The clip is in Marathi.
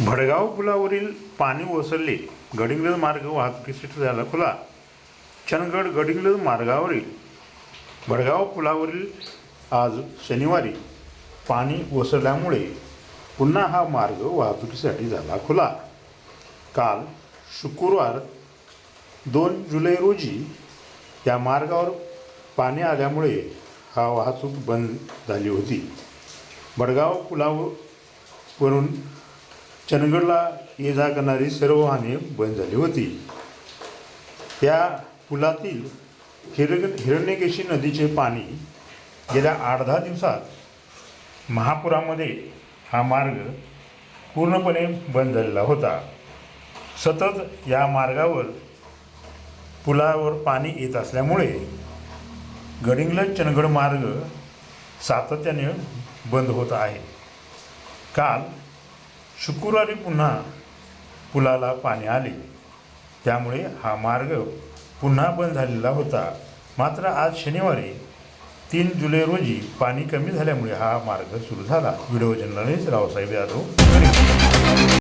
भडगाव पुलावरील पाणी ओसरले. गडिंग्लज मार्ग वाहतुकीसाठी झाला खुला. चंदगड गडिंग्लज मार्गावरील भडगाव पुलावरील आज शनिवारी पाणी ओसरल्यामुळे पुन्हा हा मार्ग वाहतुकीसाठी झाला खुला. काल शुक्रवार दोन जुलै रोजी या मार्गावर पाणी आल्यामुळे हा वाहतूक बंद झाली होती. बडगाव पुलावरून चंदगडला ये जा करणारी सर्व वाहने बंद झाली होती. त्या पुलातील हिर हिरण्यकेशी नदीचे पाणी गेल्या आठ दहा दिवसात महापुरामध्ये हा मार्ग पूर्णपणे बंद झालेला होता. सतत या मार्गावर पुलावर पाणी येत असल्यामुळे गडिंगलज चंदगड मार्ग सातत्याने बंद होत आहे. काल शुक्रवारी पुन्हा पुलाला पाणी आले. त्यामुळे हा मार्ग पुन्हा बंद झालेला होता. मात्र आज शनिवारी तीन जुलै रोजी पाणी कमी झाल्यामुळे हा मार्ग सुरू झाला. Video journalist Raosaheb Yadav.